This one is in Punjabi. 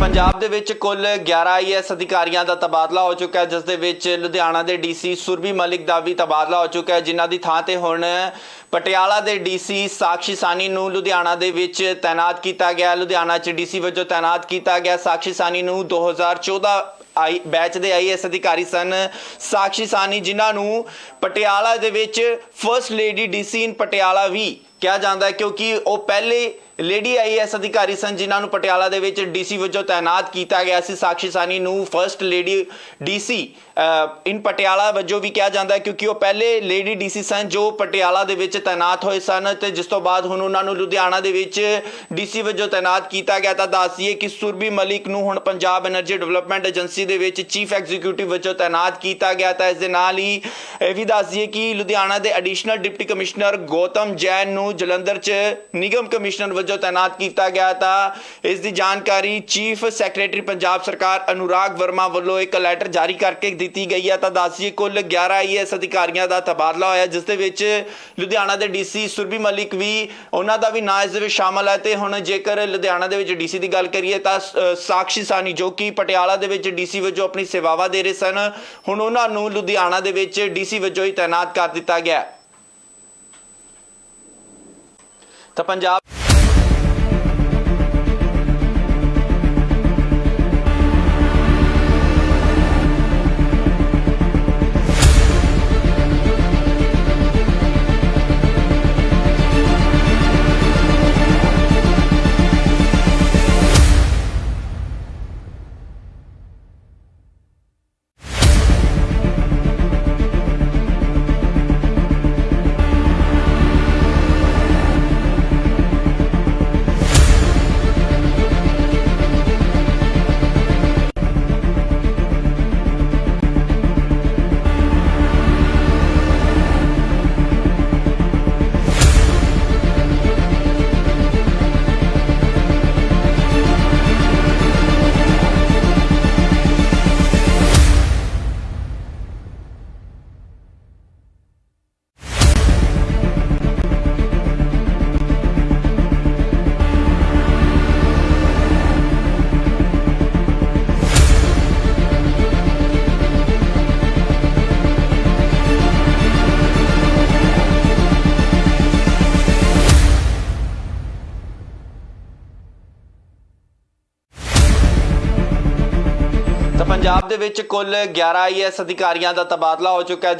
ਪੰਜਾਬ ਦੇ ਵਿੱਚ ਕੁੱਲ 11 ਆਈਐਸ ਅਧਿਕਾਰੀਆਂ ਦਾ ਤਬਾਦਲਾ ਹੋ ਚੁੱਕਾ ਹੈ, ਜਿਸ ਦੇ ਵਿੱਚ ਲੁਧਿਆਣਾ ਦੇ ਡੀਸੀ ਸੁਰਭੀ ਮਲਿਕ ਦਾ ਵੀ ਤਬਾਦਲਾ ਹੋ ਚੁੱਕਾ ਹੈ, ਜਿਨ੍ਹਾਂ ਦੀ ਥਾਂ ਤੇ ਹੁਣ ਪਟਿਆਲਾ ਦੇ ਡੀਸੀ ਸਾਕਸ਼ੀ ਸਾਨੀ ਨੂੰ ਲੁਧਿਆਣਾ ਦੇ ਵਿੱਚ ਤਾਇਨਾਤ ਕੀਤਾ ਗਿਆ ਲੁਧਿਆਣਾ 'ਚ ਡੀਸੀ ਵਜੋਂ ਤਾਇਨਾਤ ਕੀਤਾ ਗਿਆ ਸਾਕਸ਼ੀ ਸਾਨੀ ਨੂੰ 2014 ਆਈ, ਬੈਚ ਦੇ ਆਈਐਸ ਅਧਿਕਾਰੀ ਸਨ। ਸਾਕਸ਼ੀ ਸਾਨੀ ਜਿਨ੍ਹਾਂ ਨੂੰ ਪਟਿਆਲਾ ਦੇ ਵਿੱਚ first lady DC in Patiala ਵੀ ਕਿਹਾ ਜਾਂਦਾ ਹੈ ਕਿਉਂਕਿ ਉਹ ਪਹਿਲੇ ਲੇਡੀ ਆਈਐਸ ਅਧਿਕਾਰੀ ਸਨ, ਜਿਨ੍ਹਾਂ ਨੂੰ ਪਟਿਆਲਾ ਦੇ ਵਿੱਚ ਡੀਸੀ ਵਜੋਂ ਤਾਇਨਾਤ ਕੀਤਾ ਗਿਆ ਸੀ। ਸਾਕਸ਼ੀ ਸਾਨੀ ਨੂੰ first lady DC in Patiala ਵਜੋਂ ਵੀ ਕਿਹਾ ਜਾਂਦਾ ਕਿਉਂਕਿ ਉਹ ਪਹਿਲੇ ਲੇਡੀ ਡੀਸੀ ਸਨ ਜੋ ਪਟਿਆਲਾ ਦੇ ਵਿੱਚ ਤਾਇਨਾਤ ਹੋਏ ਸਨ ਤੇ ਜਿਸ ਤੋਂ ਬਾਅਦ ਹੁਣ ਉਹਨਾਂ ਨੂੰ ਲੁਧਿਆਣਾ ਦੇ ਵਿੱਚ ਡੀਸੀ ਵਜੋਂ ਤਾਇਨਾਤ ਕੀਤਾ ਗਿਆ। ਤਾਂ ਦੱਸੀਏ ਕਿ ਸੁਰਬੀ ਮਲਿਕ ਨੂੰ ਹੁਣ ਪੰਜਾਬ એનર્ਜੀ ਡਿਵੈਲਪਮੈਂਟ ਏਜੰਸੀ ਦੇ ਵਿੱਚ ਚੀਫ ਐਗਜ਼ੀਕਿਊਟਿਵ ਵਜੋਂ ਤਾਇਨਾਤ ਕੀਤਾ ਗਿਆ। ਤਾਂ ਇਸ ਦੇ ਨਾਲ ਹੀ ਇਹ ਵੀ ਦੱਸੀਏ ਕਿ ਲੁਧਿਆਣਾ ਦੇ additional deputy commissioner Gautam Jain ਨੂੰ ਜਲੰਧਰ 'ਚ ਨਿਗਮ ਕਮਿਸ਼ਨਰ ਵਜੋਂ ਤਾਇਨਾਤ ਕੀਤਾ ਗਿਆ ਤਾਂ ਇਸ ਦੀ ਜਾਣਕਾਰੀ ਚੀਫ ਸੈਕਟਰੀ ਪੰਜਾਬ ਸਰਕਾਰ ਅਨੁਰਾਗ ਵਰਮਾ ਵੱਲੋਂ ਇੱਕ ਲੈਟਰ ਜਾਰੀ ਕਰਕੇ ਦਿੱਤੀ ਗਈ ਹੈ। ਤਾਂ ਦੱਸੀਏ ਕੁੱਲ 11 ਆਈਐਸ ਅਧਿਕਾਰੀਆਂ ਦਾ ਤਬਾਦਲਾ ਹੋਇਆ, ਜਿਸ ਦੇ ਵਿੱਚ ਲੁਧਿਆਣਾ ਦੇ ਡੀਸੀ ਸੁਰਭੀ ਮਲਿਕ ਵੀ, ਉਹਨਾਂ ਦਾ ਵੀ ਨਾਂ ਇਸ ਦੇ ਵਿੱਚ ਸ਼ਾਮਲ ਹੈ। ਤੇ ਹੁਣ ਜੇਕਰ ਲੁਧਿਆਣਾ ਦੇ ਵਿੱਚ ਡੀਸੀ ਦੀ ਗੱਲ ਕਰੀਏ ਤਾਂ ਸਾਕਸ਼ੀ ਸਾਨੀ ਜੋ ਕਿ ਪਟਿਆਲਾ ਦੇ ਵਿੱਚ ਡੀਸੀ ਵਜੋਂ ਆਪਣੀ ਸੇਵਾਵਾਂ ਦੇ ਰਹੇ ਸਨ, ਹੁਣ ਉਹਨਾਂ ਨੂੰ ਲੁਧਿਆਣਾ ਦੇ ਵਿੱਚ ਡੀਸੀ ਵਜੋਂ ਹੀ ਤਾਇਨਾਤ ਕਰ ਦਿੱਤਾ ਗਿਆ ਹੈ। ਤਾਂ ਪੰਜਾਬ ਪੰਜਾਬ ਦੇ ਵਿੱਚ ਕੁੱਲ 11 ਆਈਐਸ ਅਧਿਕਾਰੀਆਂ ਦਾ ਤਬਾਦਲਾ ਹੋ ਚੁੱਕਾ ਹੈ।